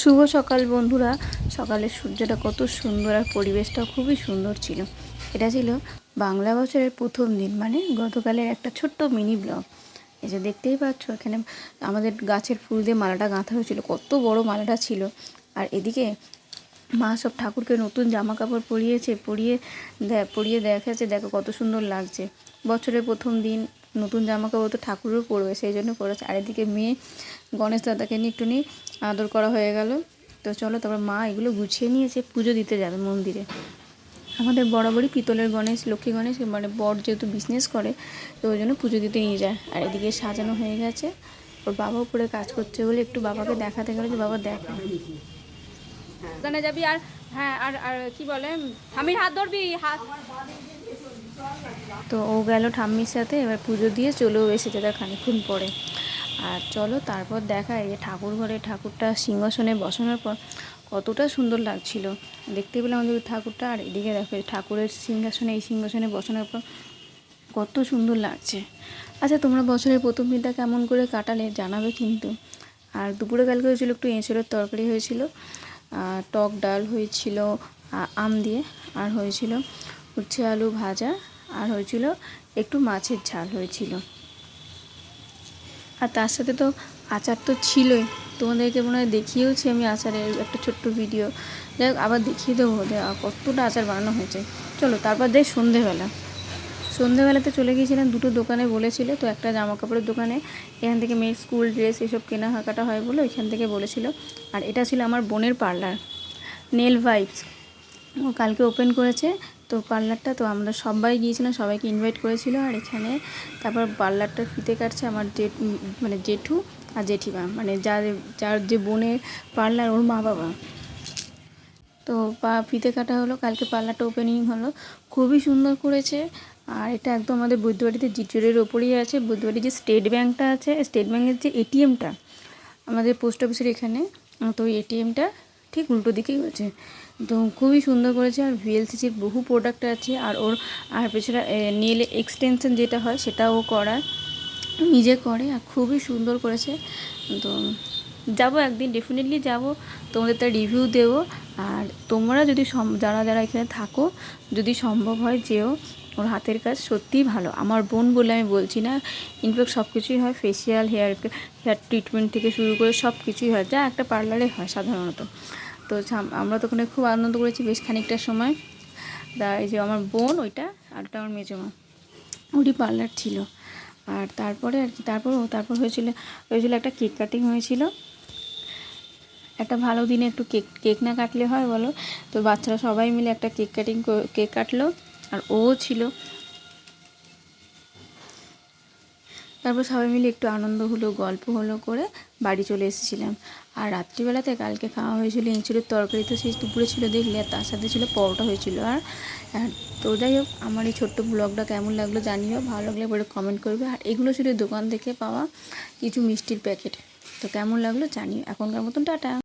শুভ সকাল বন্ধুরা। সকালের সূর্যটা কত সুন্দর আর পরিবেশটাও খুবই সুন্দর ছিল। এটা ছিল বাংলা বছরের প্রথম দিন মানে গতকালের একটা ছোট্ট মিনি ব্লগ। এই যে দেখতেই পাচ্ছ, এখানে আমাদের গাছের ফুল দিয়ে মালাটা গাঁথা হয়েছিল, কত বড় মালাটা ছিল। আর এদিকে মা সব ঠাকুরকে নতুন জামা কাপড় পরিয়েছে, পরিয়ে পরিয়ে দেখাচ্ছে, দেখো কত সুন্দর লাগছে। বছরের প্রথম দিন নতুন জামা কাপড় তো ঠাকুরও পরবে, সেই জন্য পরেছে। আর এদিকে মেয়ে গণেশ দাদাকে নিয়ে একটুখানি আদর করা হয়ে গেল। তো চলো তারপর মা এগুলো গুছিয়ে নিয়েছে, পুজো দিতে যাবে মন্দিরে। আমাদের বরাবরই পিতলের গণেশ, লক্ষ্মী গণেশ মানে বর যেহেতু বিজনেস করে, তো ওই জন্য পুজো দিতে নিয়ে যায়। আর এদিকে সাজানো হয়ে গেছে। ওর বাবা উপরে কাজ করছে বলে একটু বাবাকে দেখাতে গেলো যে বাবা দেখা। ওখানে যাবি আর হ্যাঁ আর আর কি বলে আমি হাত ধরবি, হাত তো ও গেল ঠাম্মির সাথে, এবার পুজো দিয়ে চলেও এসেছে তার খানিক্ষণ পরে। আর চলো তারপর দেখা এই যে ঠাকুর ঘরে ঠাকুরটা সিংহাসনে বসানোর পর কতটা সুন্দর লাগছিল। দেখতে পেলাম আমাদের ঠাকুরটা, আর এদিকে দেখো ঠাকুরের সিংহাসনে, এই সিংহাসনে বসানোর পর কত সুন্দর লাগছে। আচ্ছা তোমরা বছরের প্রথম দিনটা কেমন করে কাটালে জানাবে কিন্তু। আর দুপুরে কালকে হয়েছিল একটু এঁচড়ের তরকারি হয়েছিল টক ডাল হয়েছিল আম দিয়ে, আর হয়েছিল উচ্ছে আলু ভাজা আর হয়েছিল একটু মাছের ঝাল হয়েছিল। আর তার সাথে তো আচার তো ছিলই। তোমাদেরকে মনে হয় দেখিয়েওছি আমি আচারের একটা ছোট্ট ভিডিও। যাই আবার দেখিয়ে দেবো কতটা আচার বানানো হয়েছে। চলো, তারপর দেখ সন্ধেবেলা। সন্ধেবেলাতে চলে গিয়েছিলাম, দুটো দোকানে বলেছিল, তো একটা জামা কাপড়ের দোকানে। এখান থেকে মেয়ের স্কুল ড্রেস এসব কেনাকাটা হয় বলে ওইখান থেকে বলেছিল। আর এটা ছিল আমার বোনের পার্লার, নেল ভাইবস। ও কালকে ওপেন করেছে তো পার্লারটা তো আমরা সবাই গিয়েছিলাম, সবাইকে ইনভাইট করেছিল আর এখানে তারপর পার্লারটা ফিতে কাটছে আমার জেঠ মানে জেঠু আর জেঠিমা মানে যার যার যে বোনের পার্লার ওর মা বাবা। তো পা, ফিতে কাটা হলো, কালকে পার্লারটা ওপেনিং হলো, খুবই সুন্দর করেছে। আর এটা একদম আমাদের বুদ্ধবাড়িতে জিটিওরের ওপরেই আছে, বুদ্ধবাড়ির যে স্টেট ব্যাঙ্কটা আছে, স্টেট ব্যাঙ্কের যে এটিএমটা আমাদের পোস্ট অফিসের এখানে, তো এটিএমটা ঠিক উল্টো দিকেই আছে তো খুবই সুন্দর করেছে আর ভিএলসিসির বহু প্রোডাক্ট আছে আর ওর, আর পেছনে নেল এক্সটেনশন যেটা হয় সেটাও করার, নিজে করে আর খুবই সুন্দর করেছে। তো যাব একদিন ডেফিনেটলি যাব। তোমাদের তার রিভিউ দেবো। আর তোমরা যদি যারা যারা এখানে থাকো, যদি সম্ভব হয় যেও। ওর হাতের কাজ সত্যিই ভালো। আমার বোন বলে আমি বলছি না ইনফ্যাক্ট সব কিছুই হয় ফেসিয়াল হেয়ার হেয়ার ট্রিটমেন্ট থেকে শুরু করে সব কিছুই হয়, যা একটা পার্লারে হয় সাধারণত। তো আমরা তো ওখানে খুব আনন্দ করেছি বেশ খানিকটা সময়। তা এই যে আমার বোন ওইটা, আর ওটা আমার মেজমা। ওটি পার্লার ছিল। আর তারপরে আর কি, তারপর তারপর হয়েছিল হয়েছিল একটা কেক কাটিং হয়েছিল। একটা ভালো দিনে একটু কেক কেক না কাটলে হয় বলো? তো বাচ্চারা সবাই মিলে একটা কেক কাটিং কেক কাটলো। আর ও ছিল। তারপর সবাই মিলে একটু আনন্দ হলো, গল্প হলো করে বাড়ি চলে এসেছিলাম। আর রাত্রিবেলাতে কালকে খাওয়া হয়েছিল এঁচুড়ের তরকারি তো সেই দুপুরে ছিল দেখলে, আর তার সাথে ছিল পরোটা হয়েছিল। আর তো যাই হোক, আমার এই ছোট্ট ব্লগটা কেমন লাগল জানিও, ভালো লাগলে পরে কমেন্ট করবে। আর এগুলো ছিল দোকান থেকে পাওয়া কিছু মিষ্টির প্যাকেট। তো কেমন লাগল জানিও। এখনকার মতন টাটা।